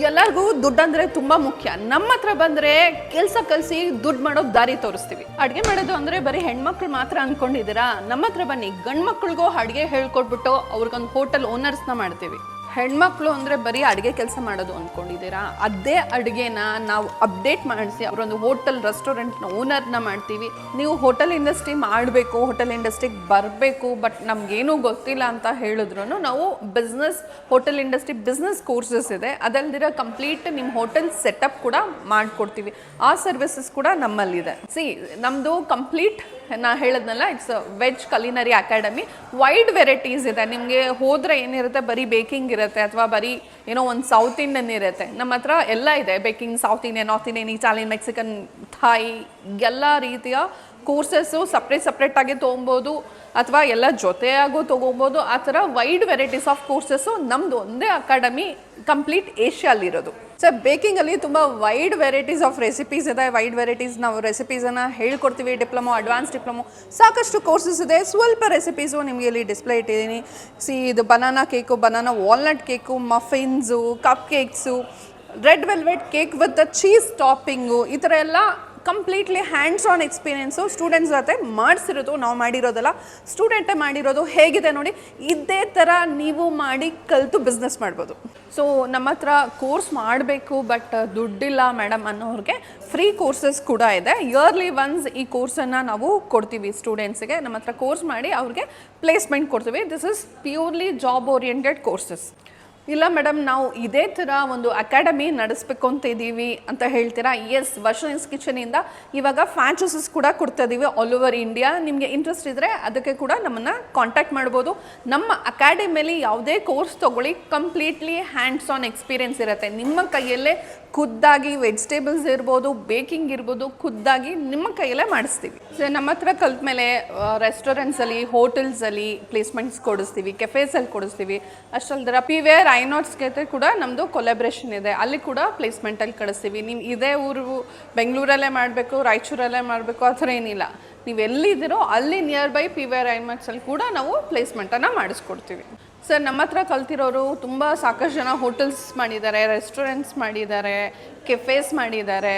ಎಲ್ಲರಿಗೂ ದುಡ್ಡು ಅಂದ್ರೆ ತುಂಬಾ ಮುಖ್ಯ. ನಮ್ಮ ಹತ್ರ ಬಂದ್ರೆ ಕೆಲಸ ಕಲಿಸಿ ದುಡ್ಡು ಮಾಡೋ ದಾರಿ ತೋರಿಸ್ತೀವಿ. ಅಡುಗೆ ಮಾಡೋದು ಅಂದ್ರೆ ಬರೀ ಹೆಣ್ಮಕ್ಳು ಮಾತ್ರ ಅನ್ಕೊಂಡಿದ್ದೀರಾ? ನಮ್ಮ ಹತ್ರ ಬನ್ನಿ. ಗಂಡ್ ಮಕ್ಳಿಗೂ ಅಡ್ಗೆ ಹೇಳ್ಕೊಟ್ಬಿಟ್ಟು ಅವ್ರಿಗೊಂದು ಹೋಟೆಲ್ ಓನರ್ಸ್ನ ಮಾಡ್ತೀವಿ. ಹೆಣ್ಮಕ್ಳು ಅಂದ್ರೆ ಬರೀ ಅಡುಗೆ ಕೆಲಸ ಮಾಡೋದು ಅಂದ್ಕೊಂಡಿದ್ದೀರಾ ಅದೇ ಅಡುಗೆನ ನಾವು ಅಪ್ಡೇಟ್ ಮಾಡಿಸಿ ಅವರೊಂದು ಹೋಟೆಲ್ ರೆಸ್ಟೋರೆಂಟ್ನ ಓನರ್ನ ಮಾಡ್ತೀವಿ. ನೀವು ಹೋಟೆಲ್ ಇಂಡಸ್ಟ್ರಿ ಮಾಡಬೇಕು ಹೋಟೆಲ್ ಇಂಡಸ್ಟ್ರಿಗೆ ಬರಬೇಕು ಬಟ್ ನಮಗೇನೂ ಗೊತ್ತಿಲ್ಲ ಅಂತ ಹೇಳಿದ್ರು ನಾವು business hotel industry business courses ಇದೆ. ಅದಲ್ದಿರ ಕಂಪ್ಲೀಟ್ ನಿಮ್ಮ ಹೋಟೆಲ್ ಸೆಟಪ್ ಕೂಡ ಮಾಡಿಕೊಡ್ತೀವಿ. ಆ ಸರ್ವಿಸಸ್ ಕೂಡ ನಮ್ಮಲ್ಲಿದೆ. ಸಿ ನಮ್ಮದು ಕಂಪ್ಲೀಟ್ ನಾ ಹೇಳದ್ನಲ್ಲ it's veg culinary academy wide varieties ಇದೆ. ನಿಮಗೆ ಹೋದ್ರೆ ಏನಿರುತ್ತೆ? ಬರೀ ಬೇಕಿಂಗ್ ಇರುತ್ತೆ ಅಥವಾ ಬರೀ, ಏನೋ ಒಂದು ಸೌತ್ ಇಂಡಿಯನ್ ಇರುತ್ತೆ. ನಮ್ಮ ಹತ್ರ ಎಲ್ಲ ಇದೆ. Baking South Indian North Indian Italian Mexican Thai ಎಲ್ಲ ರೀತಿಯ ಕೋರ್ಸಸ್ಸು ಸಪ್ರೇಟ್ ಆಗಿ ತೊಗೊಬೋದು ಅಥವಾ ಎಲ್ಲ ಜೊತೆಯಾಗೂ ತೊಗೊಬೋದು. ಆ ಥರ ವೈಡ್ ವೆರೈಟೀಸ್ ಆಫ್ ಕೋರ್ಸಸ್ಸು ನಮ್ಮದು ಒಂದೇ ಅಕಾಡೆಮಿ ಕಂಪ್ಲೀಟ್ ಏಷ್ಯಾಲಿರೋದು ಸರ್ ಬೇಕಿಂಗಲ್ಲಿ ತುಂಬ ವೈಡ್ ವೆರೈಟೀಸ್ ಆಫ್ ರೆಸಿಪೀಸ್ ಇದೆ. ವೈಡ್ ವೆರೈಟೀಸ್ ನಾವು ರೆಸಿಪೀಸನ್ನು ಹೇಳ್ಕೊಡ್ತೀವಿ. ಡಿಪ್ಲೊಮೊ ಅಡ್ವಾನ್ಸ್ ಡಿಪ್ಲೊಮೊ ಸಾಕಷ್ಟು ಕೋರ್ಸಸ್ ಇದೆ. ಸ್ವಲ್ಪ ರೆಸಿಪೀಸು ನಿಮಗೆ ಇಲ್ಲಿ ಡಿಸ್ಪ್ಲೇ ಇಟ್ಟಿದ್ದೀನಿ. ಸಿ ಇದು banana cake banana walnut cake muffins cupcakes red velvet cake with cheese topping ಈ ಥರ ಎಲ್ಲ completely hands on experience students ಜೊತೆ ಮಾಡಿಸಿರೋದು ನಾವು ಮಾಡಿರೋದಲ್ಲ. ಸ್ಟೂಡೆಂಟೇ ಮಾಡಿರೋದು ಹೇಗಿದೆ ನೋಡಿ, ಇದೇ ಥರ ನೀವು ಮಾಡಿ ಕಲಿತು ಬಿಸ್ನೆಸ್ ಮಾಡ್ಬೋದು. ಸೊ ನಮ್ಮ ಹತ್ರ ಕೋರ್ಸ್ ಮಾಡಬೇಕು ಬಟ್ ದುಡ್ಡಿಲ್ಲ ಮೇಡಮ್ ಅನ್ನೋರಿಗೆ ಫ್ರೀ ಕೋರ್ಸಸ್ ಕೂಡ ಇದೆ. ಇಯರ್ಲಿ ಒನ್ಸ್ ಈ ಕೋರ್ಸನ್ನು ನಾವು ಕೊಡ್ತೀವಿ ಸ್ಟೂಡೆಂಟ್ಸ್ಗೆ ನಮ್ಮ ಹತ್ರ ಕೋರ್ಸ್ ಮಾಡಿ ಅವ್ರಿಗೆ ಪ್ಲೇಸ್ಮೆಂಟ್ ಕೊಡ್ತೀವಿ. This is purely job oriented courses ಇಲ್ಲ ಮೇಡಮ್, ನಾವು ಇದೇ ಥರ ಒಂದು ಅಕಾಡೆಮಿ ನಡೆಸ್ಬೇಕು ಅಂತ ಇದ್ದೀವಿ ಅಂತ ಹೇಳ್ತೀರಾ? ಎಸ್ ವರ್ಷನ್ಸ್ ಕಿಚನಿಂದ ಇವಾಗ ಫ್ರಾಂಚೈಸಸ್ ಕೂಡ ಕೊಡ್ತಾ ಇದ್ದೀವಿ ಆಲ್ ಓವರ್ ಇಂಡಿಯಾ ನಿಮಗೆ ಇಂಟ್ರೆಸ್ಟ್ ಇದ್ದರೆ ಅದಕ್ಕೆ ಕೂಡ ನಮ್ಮನ್ನು ಕಾಂಟ್ಯಾಕ್ಟ್ ಮಾಡ್ಬೋದು. ನಮ್ಮ ಅಕಾಡೆಮಿಯಲ್ಲಿ ಯಾವುದೇ ಕೋರ್ಸ್ ತೊಗೊಳ್ಳಿ ಕಂಪ್ಲೀಟ್ಲಿ ಹ್ಯಾಂಡ್ಸ್ ಆನ್ ಎಕ್ಸ್ಪೀರಿಯೆನ್ಸ್ ಇರುತ್ತೆ. ನಿಮ್ಮ ಕೈಯಲ್ಲೇ ಖುದ್ದಾಗಿ ವೆಜಿಟೇಬಲ್ಸ್ ಇರ್ಬೋದು, ಬೇಕಿಂಗ್ ಇರ್ಬೋದು, ಖುದ್ದಾಗಿ ನಿಮ್ಮ ಕೈಯಲ್ಲೇ ಮಾಡಿಸ್ತೀವಿ. ಸೊ ನಮ್ಮ ಹತ್ರ ಕಲ್ತ ಮೇಲೆ ರೆಸ್ಟೋರೆಂಟ್ಸಲ್ಲಿ ಹೋಟೆಲ್ಸಲ್ಲಿ ಪ್ಲೇಸ್ಮೆಂಟ್ಸ್ ಕೊಡಿಸ್ತೀವಿ ಕೆಫೇಸಲ್ಲಿ ಕೊಡಿಸ್ತೀವಿ. ಅಷ್ಟಲ್ದರ ಪಿ ವೇರ್ ಐನೋಟ್ಸ್ ಜೊತೆ ಕೂಡ ನಮ್ಮದು ಕೊಲಾಬ್ರೇಷನ್ ಇದೆ. ಅಲ್ಲಿ ಕೂಡ ಪ್ಲೇಸ್ಮೆಂಟಲ್ಲಿ ಕಳಿಸ್ತೀವಿ. ನೀವು ಇದೇ ಊರು, ಬೆಂಗಳೂರಲ್ಲೇ ಮಾಡಬೇಕು, ರಾಯಚೂರಲ್ಲೇ ಮಾಡಬೇಕು, ಆ ಥರ ಏನಿಲ್ಲ. ನೀವು ಎಲ್ಲಿದ್ದೀರೋ ಅಲ್ಲಿ ನಿಯರ್ ಬೈ ಪಿ ವೇರ್ ಐನಾಟ್ಸಲ್ಲಿ ಕೂಡ ನಾವು ಪ್ಲೇಸ್ಮೆಂಟನ್ನು ಮಾಡಿಸ್ಕೊಡ್ತೀವಿ. ಸರ್, ನಮ್ಮ ಹತ್ರ ಕಲ್ತಿರೋರು ತುಂಬ ಸಾಕಷ್ಟು ಜನ ಹೋಟೆಲ್ಸ್ ಮಾಡಿದ್ದಾರೆ ರೆಸ್ಟೋರೆಂಟ್ಸ್ ಮಾಡಿದ್ದಾರೆ ಕೆಫೇಸ್ ಮಾಡಿದ್ದಾರೆ.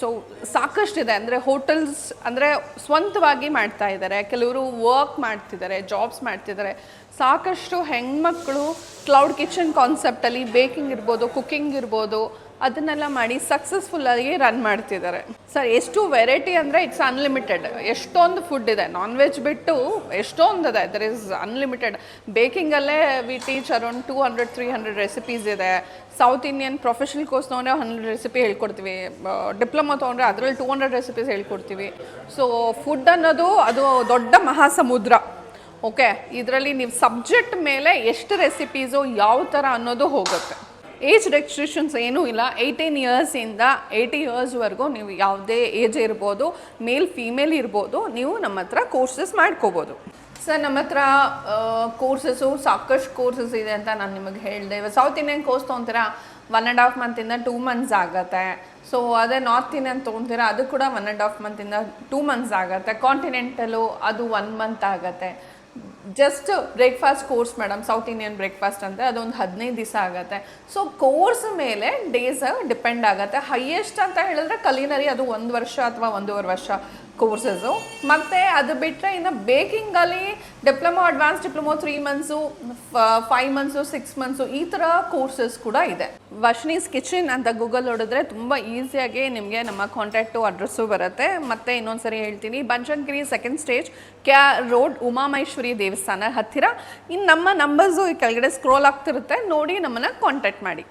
ಸೊ ಸಾಕಷ್ಟಿದೆ. ಅಂದರೆ ಹೋಟೆಲ್ಸ್ ಅಂದರೆ ಸ್ವಂತವಾಗಿ ಮಾಡ್ತಾ ಇದ್ದಾರೆ. ಕೆಲವರು ವರ್ಕ್ ಮಾಡ್ತಿದ್ದಾರೆ ಜಾಬ್ಸ್ ಮಾಡ್ತಿದ್ದಾರೆ. ಸಾಕಷ್ಟು ಹೆಣ್ಮಕ್ಳು ಕ್ಲೌಡ್ ಕಿಚನ್ ಕಾನ್ಸೆಪ್ಟಲ್ಲಿ ಬೇಕಿಂಗ್ ಇರ್ಬೋದು ಕುಕ್ಕಿಂಗ್ ಇರ್ಬೋದು. ಅದನ್ನೆಲ್ಲ ಮಾಡಿ ಸಕ್ಸಸ್ಫುಲ್ಲಾಗಿ ರನ್ ಮಾಡ್ತಿದ್ದಾರೆ. ಸರ್ ಎಷ್ಟು ವೆರೈಟಿ ಅಂದರೆ ಇಟ್ಸ್ ಅನ್ಲಿಮಿಟೆಡ್ ಎಷ್ಟೊಂದು ಫುಡ್ ಇದೆ. ನಾನ್ ವೆಜ್ ಬಿಟ್ಟು ಎಷ್ಟೊಂದು ಇದೆ there is unlimited ಬೇಕಿಂಗಲ್ಲೇ we teach around two hundred three hundred recipes ಇದೆ. ಸೌತ್ ಇಂಡಿಯನ್ ಪ್ರೊಫೆಷನಲ್ ಕೋರ್ಸ್ ತೊಗೊಂಡ್ರೆ ಹಂಡ್ರೆಡ್ ರೆಸಿಪಿ ಹೇಳ್ಕೊಡ್ತೀವಿ. ಡಿಪ್ಲೊಮಾ ತೊಗೊಂಡ್ರೆ ಅದರಲ್ಲಿ ಟೂ ಹಂಡ್ರೆಡ್ ರೆಸಿಪೀಸ್ ಹೇಳ್ಕೊಡ್ತೀವಿ. ಸೊ ಫುಡ್ ಅನ್ನೋದು ಅದು ದೊಡ್ಡ ಮಹಾಸಮುದ್ರ. ಓಕೆ ಇದರಲ್ಲಿ ನೀವು ಸಬ್ಜೆಕ್ಟ್ ಮೇಲೆ ಎಷ್ಟು ರೆಸಿಪೀಸು ಯಾವ ಥರ ಅನ್ನೋದು ಹೋಗುತ್ತೆ. ಏಜ್ ರೆಸ್ಟ್ರಿಕ್ಷನ್ಸ್ ಏನೂ ಇಲ್ಲ. ಏಯ್ಟೀನ್ ಇಯರ್ಸಿಂದ ಏಯ್ಟಿ ಇಯರ್ಸ್ವರೆಗೂ ನೀವು ಯಾವುದೇ ಏಜ್ ಇರ್ಬೋದು ಮೇಲ್ ಫೀಮೇಲ್ ಇರ್ಬೋದು, ನೀವು ನಮ್ಮ ಹತ್ರ ಕೋರ್ಸಸ್ ಮಾಡ್ಕೋಬೋದು. ಸರ್ ನಮ್ಮ ಹತ್ರ ಕೋರ್ಸಸ್ಸು ಸಾಕಷ್ಟು ಕೋರ್ಸಸ್ ಇದೆ ಅಂತ ನಾನು ನಿಮಗೆ ಹೇಳಿದೆ. ಇವಾಗ ಸೌತ್ ಇಂಡಿಯನ್ ಕೋರ್ಸ್ ತೊಗೊಂತೀರಾ? ಒನ್ ಆ್ಯಂಡ್ ಹಾಫ್ ಮಂತಿಂದ ಟೂ ಮಂತ್ಸ್ ಆಗುತ್ತೆ. ಸೊ ಅದೇ ನಾರ್ತ್ ಇಂಡಿಯನ್ ತೊಗೊತೀರಾ? ಅದು ಕೂಡ ಒನ್ ಆ್ಯಂಡ್ ಹಾಫ್ ಮಂತಿಂದ ಟೂ ಮಂತ್ಸ್ ಆಗುತ್ತೆ. ಕಾಂಟಿನೆಂಟಲು ಅದು ಒನ್ ಮಂತ್ ಆಗುತ್ತೆ. Just breakfast course madam South Indian breakfast ಅಂತ ಅದೊಂದು ಹದಿನೈದು ದಿವಸ ಆಗುತ್ತೆ. ಸೊ ಕೋರ್ಸ್ ಮೇಲೆ ಡೇಸ್ ಡಿಪೆಂಡ್ ಆಗುತ್ತೆ. ಹೈಯೆಸ್ಟ್ ಅಂತ ಹೇಳಿದ್ರೆ ಕಲಿನರಿ ಅದು ಒಂದು ವರ್ಷ ಅಥವಾ ಒಂದೂವರೆ ವರ್ಷ. ಕೋರ್ಸಸ್ಸು ಮತ್ತು ಅದು ಬಿಟ್ಟರೆ ಇನ್ನು ಬೇಕಿಂಗಲ್ಲಿ diploma advance diploma three months five months six months ಈ ಥರ ಕೋರ್ಸಸ್ ಕೂಡ ಇದೆ. ವಶ್ನೀಸ್ ಕಿಚನ್ ಅಂತ ಗೂಗಲ್ ಹೊಡೆದ್ರೆ ತುಂಬ ಈಸಿಯಾಗಿ ನಿಮಗೆ ನಮ್ಮ ಕಾಂಟ್ಯಾಕ್ಟು ಅಡ್ರೆಸ್ಸು ಬರುತ್ತೆ. ಮತ್ತು ಇನ್ನೊಂದು ಸರಿ ಹೇಳ್ತೀನಿ ಬಂಚನ್ಗಿರಿ ಸೆಕೆಂಡ್ ಸ್ಟೇಜ್ ಕ್ಯಾ ರೋಡ್ ಉಮಾಮಹೇಶ್ವರಿ ದೇವಸ್ಥಾನ ಹತ್ತಿರ. ಇನ್ನು ನಮ್ಮ ನಂಬರ್ಸು ಈ ಕೆಳಗಡೆ ಸ್ಕ್ರೋಲ್ ಆಗ್ತಿರುತ್ತೆ, ನೋಡಿ ನಮ್ಮನ್ನು ಕಾಂಟ್ಯಾಕ್ಟ್ ಮಾಡಿ.